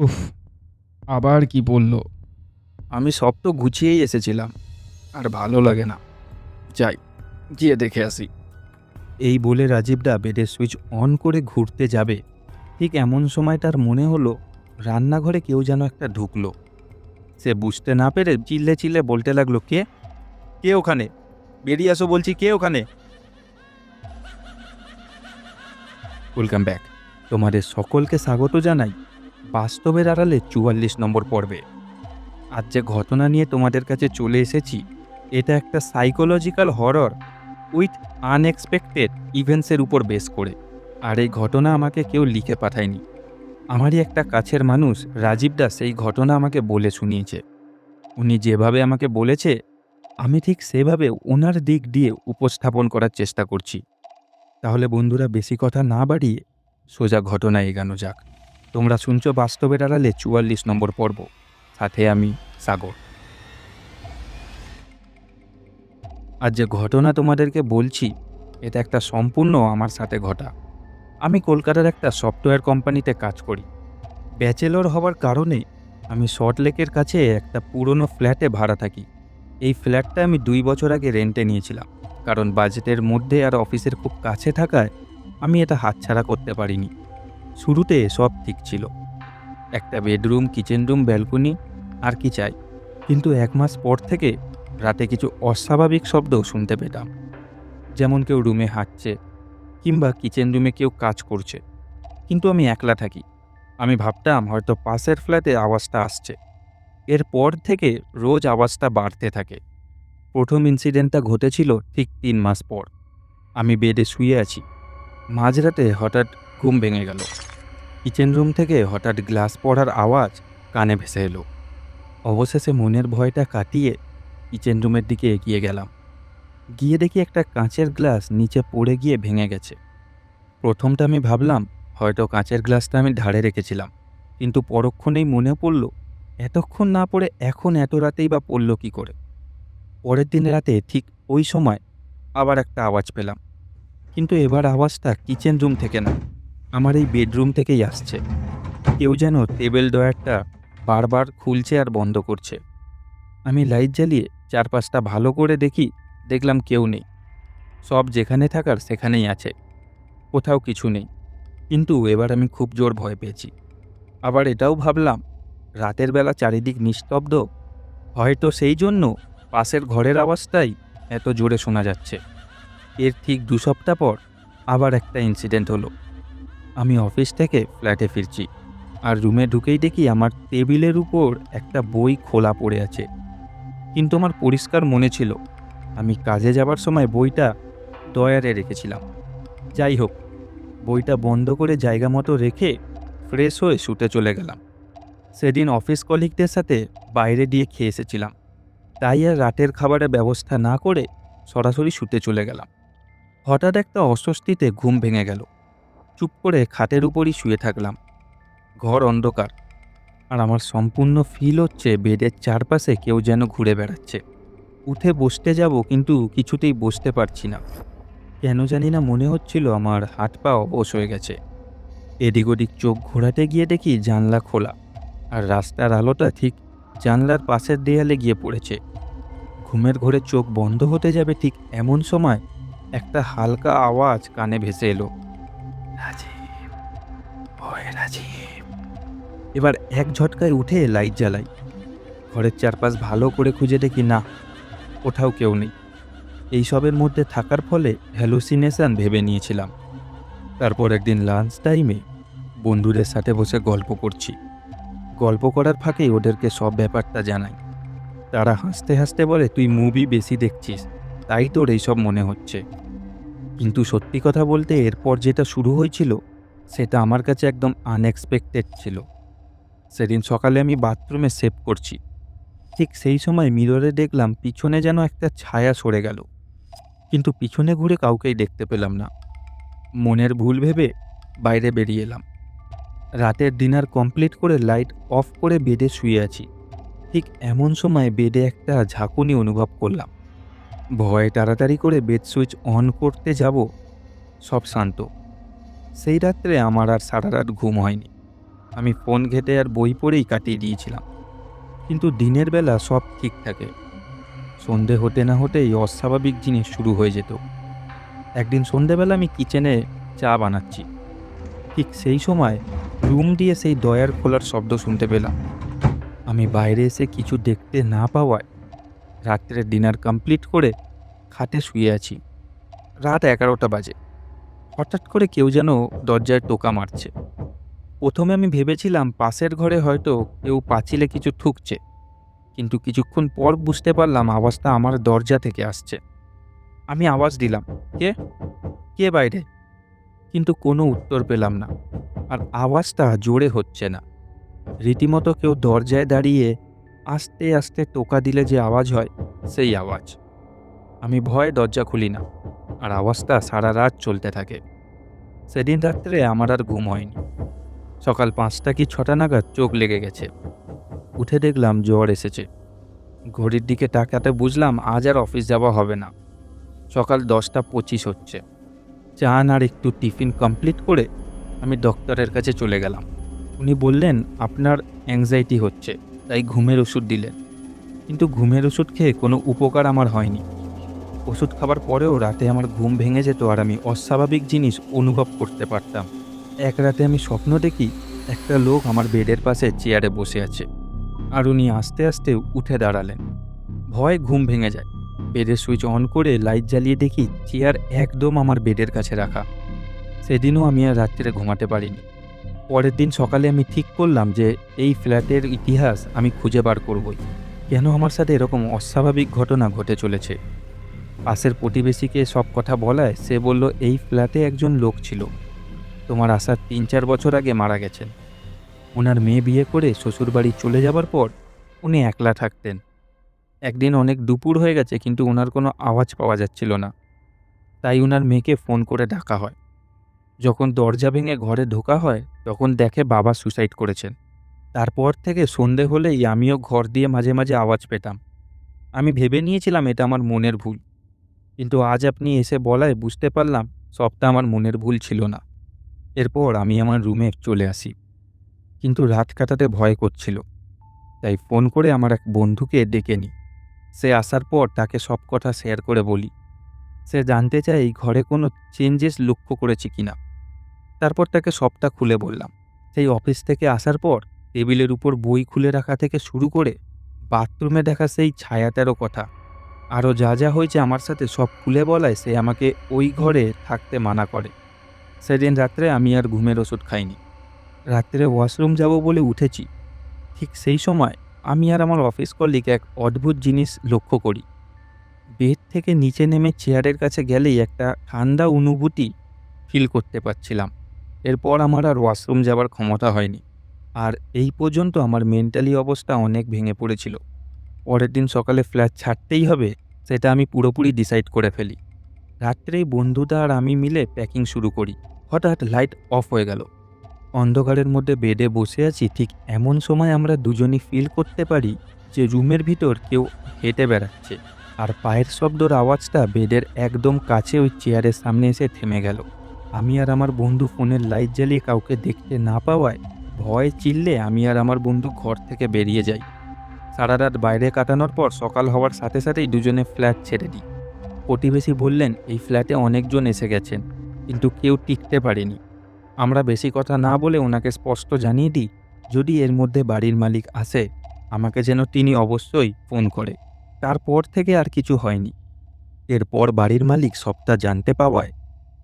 উফ আবার কি বলল? আমি সব তো গুছিয়েই এসেছিলাম আর ভালো লাগে না। যাই গিয়ে দেখে আসি। এই বলে রাজীবদা বেডের সুইচ অন করে ঘুরতে যাবে। ঠিক এমন সময় তার মনে হলো রান্নাঘরে কেউ যেন একটা ঢুকলো। সে বুঝতে না পেরে চিল্লে চিল্লে বলতে লাগল কে? কে ওখানে? বেরিয়ে আসো বলছি কে ওখানে? ওয়েলকাম ব্যাক তোমাদের সকলকে স্বাগত জানাই। বাস্তবের আড়ালে চুয়াল্লিশ নম্বর পর্বে। আজ যে ঘটনা নিয়ে তোমাদের কাছে চলে এসেছি, এটা একটা সাইকোলজিক্যাল হরর উইথ আনএক্সপেক্টেড ইভেন্টসের উপর বেস করে। আর এই ঘটনা আমাকে কেউ লিখে পাঠায়নি। আমারই একটা কাছের মানুষ রাজীব দাস এই ঘটনা আমাকে বলে শুনিয়েছে। উনি যেভাবে আমাকে বলেছে, আমি ঠিক সেভাবে ওনার দিক দিয়ে উপস্থাপন করার চেষ্টা করছি। তাহলে বন্ধুরা, বেশি কথা না বাড়িয়ে সোজা ঘটনা এগানো যাক। তোমরা শুনছো বাস্তবের আড়ালে চুয়াল্লিশ নম্বর পর্ব। সাথে আমি, সাগর। আর যে ঘটনা তোমাদেরকে বলছি, এটা একটা সম্পূর্ণ আমার সাথে ঘটা। আমি কলকাতার একটা সফটওয়্যার কোম্পানিতে কাজ করি। ব্যাচেলর হওয়ার কারণে আমি সল্টলেকের কাছে একটা পুরনো ফ্ল্যাটে ভাড়া থাকি। এই ফ্ল্যাটটা আমি দুই বছর আগে রেন্টে নিয়েছিলাম, কারণ বাজেটের মধ্যে আর অফিসের খুব কাছে থাকায় আমি এটা হাতছাড়া করতে পারিনি। শুরুতে সব ঠিক ছিল। একটা বেডরুম, কিচেন রুম, ব্যালকনি, আর কি চাই। কিন্তু এক মাস পর থেকে রাতে কিছু অস্বাভাবিক শব্দ শুনতে পেতাম যেমন কেউ রুমে হাঁটছে, কিংবা কিচেন রুমে কেউ কাজ করছে। কিন্তু আমি একলা থাকি। আমি ভাবতাম হয়তো পাশের ফ্ল্যাটে আওয়াজটা আসছে। এরপর থেকে রোজ আওয়াজটা বাড়তে থাকে। প্রথম ইনসিডেন্টটা ঘটেছিল ঠিক তিন মাস পর। আমি বেডে শুয়ে আছি। মাঝরাতে হঠাৎ ঘুম ভেঙে গেল। কিচেন রুম থেকে হঠাৎ গ্লাস পড়ার আওয়াজ কানে ভেসে এলো। অবশেষে মনের ভয়টা কাটিয়ে কিচেন রুমের দিকে এগিয়ে গেলাম। গিয়ে দেখি একটা কাঁচের গ্লাস নিচে পড়ে গিয়ে ভেঙে গেছে। প্রথমটা আমি ভাবলাম, হয়তো কাঁচের গ্লাসটা আমি ধারে রেখেছিলাম। কিন্তু পরক্ষণেই মনে পড়ল, এতক্ষণ না পড়ে এখন এত রাতেই বা পড়ল কি করে? পরের দিন রাতে ঠিক ওই সময় আবার একটা আওয়াজ পেলাম। কিন্তু এবার আওয়াজটা কিচেন রুম থেকে না। আমার এই বেডরুম থেকেই আসছে। কেউ যেন টেবিল ডয়ারটা বারবার খুলছে আর বন্ধ করছে। আমি লাইট জ্বালিয়ে চারপাশটা ভালো করে দেখি, দেখলাম কেউ নেই। সব যেখানে থাকার সেখানেই আছে। কোথাও কিছু নেই। কিন্তু এবার আমি খুব জোর ভয় পেয়েছি। আবার এটাও ভাবলাম, রাতের বেলা চারিদিক নিস্তব্ধ। হয়তো সেই জন্য পাশের ঘরের আওয়াজটাই এত জোরে শোনা যাচ্ছে। এর ঠিক দু সপ্তাহ পর আবার একটা ইনসিডেন্ট হলো। আমি অফিস থেকে ফ্ল্যাটে ফিরছি আর রুমে ঢুকেই দেখি আমার টেবিলের উপর একটা বই খোলা পড়ে আছে। কিন্তু আমার পরিষ্কার মনে ছিল, আমি কাজে যাবার সময় বইটা দয়ারে রেখেছিলাম। যাই হোক, বইটা বন্ধ করে জায়গা মতো রেখে ফ্রেশ হয়ে শুতে চলে গেলাম। সেদিন অফিস কলিগদের সাথে বাইরে দিয়ে খেয়ে এসেছিলাম। তাই আর রাতের খাবারের ব্যবস্থা না করে সরাসরি শুতে চলে গেলাম। হঠাৎ একটা অস্বস্তিতে ঘুম ভেঙে গেল। চুপ করে খাটের উপরই শুয়ে থাকলাম। ঘর অন্ধকার, আর আমার সম্পূর্ণ ফিল হচ্ছে বেডের চারপাশে কেউ যেন ঘুরে বেড়াচ্ছে। উঠে বসতে যাব, কিন্তু কিছুতেই বসতে পারছি না। কেন জানি না মনে হচ্ছিল আমার হাত পা অবশ হয়ে গেছে। এদিক ওদিক চোখ ঘোরাতে গিয়ে দেখি জানলা খোলা, আর রাস্তার আলোটা ঠিক জানলার পাশের দেয়ালে গিয়ে পড়েছে। ঘুমের ঘরে চোখ বন্ধ হতে যাবে ঠিক এমন সময় একটা হালকা আওয়াজ কানে ভেসে এলো। এবার এক ঝটকায় উঠে লাইট জ্বালাই। ঘরের চারপাশ ভালো করে খুঁজে দেখি, না কোথাও কেউ নেই। এইসবের মধ্যে থাকার ফলে হ্যালুসিনেশন ভেবে নিয়েছিলাম। তারপর একদিন লাঞ্চ টাইমে বন্ধুদের সাথে বসে গল্প করছি। গল্প করার ফাঁকেই ওদেরকে সব ব্যাপারটা জানাই। তারা হাসতে হাসতে বলে, তুই মুভি বেশি দেখছিস, তাই তোর এইসব মনে হচ্ছে। কিন্তু সত্যি কথা বলতে এরপর যেটা শুরু হয়েছিল, সেটা আমার কাছে একদম আনএক্সপেক্টেড ছিল। সেদিন সকালে আমি বাথরুমে সেভ করছি। ঠিক সেই সময় মিররে দেখলাম পিছনে যেন একটা ছায়া সরে গেল। কিন্তু পিছনে ঘুরে কাউকেই দেখতে পেলাম না। মনের ভুল ভেবে বাইরে বেরিয়ে এলাম। রাতের ডিনার কমপ্লিট করে লাইট অফ করে বেডে শুয়ে আছি। ঠিক এমন সময় বেডে একটা ঝাঁকুনি অনুভব করলাম। ভয়ে তাড়াতাড়ি করে বেড সুইচ অন করতে যাব। সব শান্ত। সেই রাত্রে আমার আর সারা রাত ঘুম হয়নি। আমি ফোন ঘেটে আর বই পড়েই কাটিয়ে দিয়েছিলাম। কিন্তু দিনের বেলা সব ঠিক থাকে। সন্ধে হতে না হতেই অস্বাভাবিক জিনিস শুরু হয়ে যেত। একদিন সন্ধেবেলা আমি কিচেনে চা বানাচ্ছি। ঠিক সেই সময় রুম দিয়ে সেই দয়ার খোলার শব্দ শুনতে পেলাম। আমি বাইরে এসে কিছু দেখতে না পাওয়ায় রাত্রে ডিনার কমপ্লিট করে খাটে শুয়ে আছি। রাত এগারোটা বাজে। হঠাৎ করে কেউ যেন দরজায় টোকা মারছে। প্রথমে আমি ভেবেছিলাম পাশের ঘরে হয়তো কেউ পাঁচিলে কিছু ঠুকছে, কিন্তু কিছুক্ষণ পর বুঝতে পারলাম আওয়াজটা আমার দরজা থেকে আসছে। আমি আওয়াজ দিলাম, কে? কে বাইরে? কিন্তু কোনো উত্তর পেলাম না, আর আওয়াজটা জোরে হচ্ছে না। রীতিমতো কেউ দরজায় দাঁড়িয়ে আস্তে আস্তে টোকা দিলে যে আওয়াজ হয়, সেই আওয়াজ। আমি ভয়ে দরজা খুলি না, আর আওয়াজটা সারা রাত চলতে থাকে। সেদিন রাত্রে আমার আর ঘুম হয়নি। সকাল পাঁচটা কি ছটা নাগাদ চোখ লেগে গেছে। উঠে দেখলাম জ্বর এসেছে। ঘড়ির দিকে তাকাতে বুঝলাম আজ আর অফিস যাওয়া হবে না। সকাল দশটা পঁচিশ হচ্ছে। চান আর একটু টিফিন কমপ্লিট করে আমি ডক্টরের কাছে চলে গেলাম। উনি বললেন, আপনার অ্যাংজাইটি হচ্ছে। তাই ঘুমের ওষুধ দিলেন। কিন্তু ঘুমের ওষুধ খেয়ে কোনো উপকার আমার হয়নি। ওষুধ খাবার পরেও রাতে আমার ঘুম ভেঙে যেত আর আমি অস্বাভাবিক জিনিস অনুভব করতে পারতাম। এক রাতে আমি স্বপ্ন দেখি একটা লোক আমার বেডের পাশে চেয়ারে বসে আছে আর উনি আস্তে আস্তে উঠে দাঁড়ালেন। ভয় ঘুম ভেঙে যায়। বেডের সুইচ অন করে লাইট জ্বালিয়ে দেখি চেয়ার একদম আমার বেডের কাছে রাখা। সেদিনও আমি আর রাত্রিরে ঘুমাতে পারিনি। পরের দিন সকালে আমি ঠিক করলাম যে এই ফ্ল্যাটের ইতিহাস আমি খুঁজে বার করবই। কেন আমার সাথে এরকম অস্বাভাবিক ঘটনা ঘটে চলেছে? পাশের প্রতিবেশীকে সব কথা বলায় সে বলল, এই ফ্ল্যাটে একজন লোক ছিল। তোমার আসার তিন চার বছর আগে মারা গেছেন। ওনার মেয়ে বিয়ে করে শ্বশুরবাড়ি চলে যাবার পর উনি একলা থাকতেন। একদিন অনেক দুপুর হয়ে গেছে, কিন্তু ওনার কোনো আওয়াজ পাওয়া যাচ্ছিল না। তাই ওনার মেয়েকে ফোন করে ডাকা হয়। যখন দরজা ভেঙে ঘরে ঢোকা হয়, তখন দেখে বাবা সুসাইড করেছেন। তারপর থেকে সন্ধে হলেই আমিও ঘর দিয়ে মাঝে মাঝে আওয়াজ পেতাম। আমি ভেবে নিয়েছিলাম এটা আমার মনের ভুল। কিন্তু আজ আপনি এসে বলায় বুঝতে পারলাম, সবটা আমার মনের ভুল ছিল না। এরপর আমি আমার রুমে চলে আসি। কিন্তু রাত কাটাতে ভয় করছিল। তাই ফোন করে আমার এক বন্ধুকে ডেকে নিই। সে আসার পর তাকে সব কথা শেয়ার করে বলি। সে জানতে চায় এই ঘরে কোনো চেঞ্জেস লক্ষ্য করেছি কিনা। তারপর তাকে সবটা খুলে বললাম। সেই অফিস থেকে আসার পর টেবিলের উপর বই খুলে রাখা থেকে শুরু করে বাথরুমে দেখা সেই ছায়াটারও কথা। আরও যা যা হয়েছে আমার সাথে সব খুলে বলায় সে আমাকে ওই ঘরে থাকতে মানা করে। সেদিন রাত্রে আমি আর ঘুমের ওষুধ খাইনি। রাত্রে ওয়াশরুম যাব বলে উঠেছি। ঠিক সেই সময় আমি আর আমার অফিস কলিগ এক অদ্ভুত জিনিস লক্ষ্য করি। বেড থেকে নিচে নেমে চেয়ারের কাছে গেলেই একটা ঠান্ডা অনুভূতি ফিল করতে পারছিলাম। এরপর আমার আর ওয়াশরুম যাবার ক্ষমতা হয়নি। আর এই পর্যন্ত আমার মেন্টালি অবস্থা অনেক ভেঙে পড়েছিল। পরের দিন সকালে ফ্ল্যাট ছাড়তেই হবে, সেটা আমি পুরোপুরি ডিসাইড করে ফেলি। রাত্রেই বন্ধুটা আর আমি মিলে প্যাকিং শুরু করি। হঠাৎ লাইট অফ হয়ে গেল। অন্ধকারের মধ্যে বেডে বসে আছি, ঠিক এমন সময় আমরা দুজনই ফিল করতে পারি যে রুমের ভিতর কেউ হেঁটে বেড়াচ্ছে। আর পায়ের শব্দর আওয়াজটা বেডের একদম কাছে ওই চেয়ারের সামনে এসে থেমে গেল। আমি আর আমার বন্ধু ফোনের লাইট জ্বালিয়ে কাউকে দেখতে না পাওয়ায় ভয় চিল্লে আমি আর আমার বন্ধু ঘর থেকে বেরিয়ে যাই। সারা রাত বাইরে কাটানোর পর সকাল হওয়ার সাথে সাথেই দুজনে ফ্ল্যাট ছেড়ে দিই। প্রতিবেশী বললেন, এই ফ্ল্যাটে অনেকজন এসে গেছেন, কিন্তু কেউ টিকতে পারেনি। আমরা বেশি কথা না বলে ওনাকে স্পষ্ট জানিয়ে দিই, যদি এর মধ্যে বাড়ির মালিক আসে, আমাকে যেন তিনি অবশ্যই ফোন করে। তারপর থেকে আর কিছু হয়নি। এরপর বাড়ির মালিক সবটা জানতে পাওয়ায়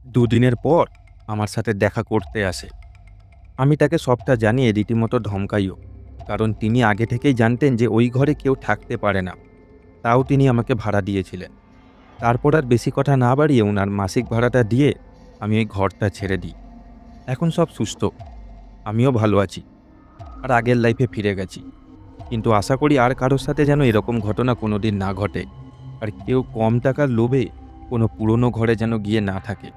দুদিনের পর আমার সাথে দেখা করতে আসে। আমি তাকে সবটা জানিয়ে রীতিমতো ধমকাইও, কারণ তিনি আগে থেকেই জানতেন যে ওই ঘরে কেউ থাকতে পারে না। তাও তিনি আমাকে ভাড়া দিয়েছিলেন। তারপর আর বেশি কথা না বাড়িয়ে ওনার মাসিক ভাড়াটা দিয়ে আমি ওই ঘরটা ছেড়ে দিই। এখন সব সুস্থ, আমিও ভালো আছি, আর আগের লাইফে ফিরে গেছি। কিন্তু আশা করি আর কারোর সাথে যেন এরকম ঘটনা কোনো দিন না ঘটে, আর কেউ কম টাকার লোভে কোনো পুরনো ঘরে যেন গিয়ে না থাকে।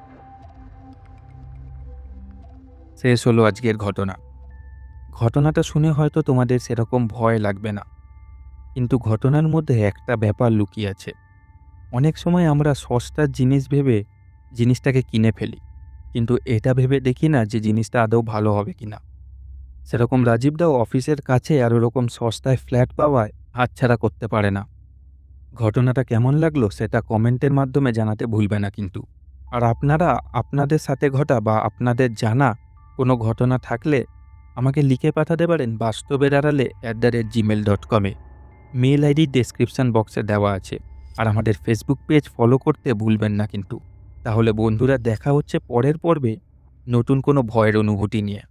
শেষ হলো আজকের ঘটনা। ঘটনাটা শুনে হয়তো তোমাদের সেরকম ভয় লাগবে না। কিন্তু ঘটনার মধ্যে একটা ব্যাপার লুকিয়ে আছে। অনেক সময় আমরা সস্তার জিনিস ভেবে জিনিসটাকে কিনে ফেলি। কিন্তু এটা ভেবে দেখি না যে জিনিসটা আদৌ ভালো হবে কিনা। সেরকম রাজীবদাও অফিসের কাছে আর ওরকম সস্তায় ফ্ল্যাট পাওয়ায় হাতছাড়া করতে পারে না। ঘটনাটা কেমন লাগল সেটা কমেন্টের মাধ্যমে জানাতে ভুলবে না কিন্তু। আর আপনারা আপনাদের সাথে ঘটা বা আপনাদের জানা কোনো ঘটনা থাকলে আমাকে লিখে পাঠাতে পারেন বাস্তবের আড়ালে at the rate Gmail dot কমে মেল আইডি ডেসক্রিপশন বক্সে দেওয়া আছে। আর আমাদের ফেসবুক পেজ ফলো করতে ভুলবেন না কিন্তু। তাহলে বন্ধুরা দেখা হচ্ছে পরের পর্বে নতুন কোনো ভয়ের অনুভূতি নিয়ে।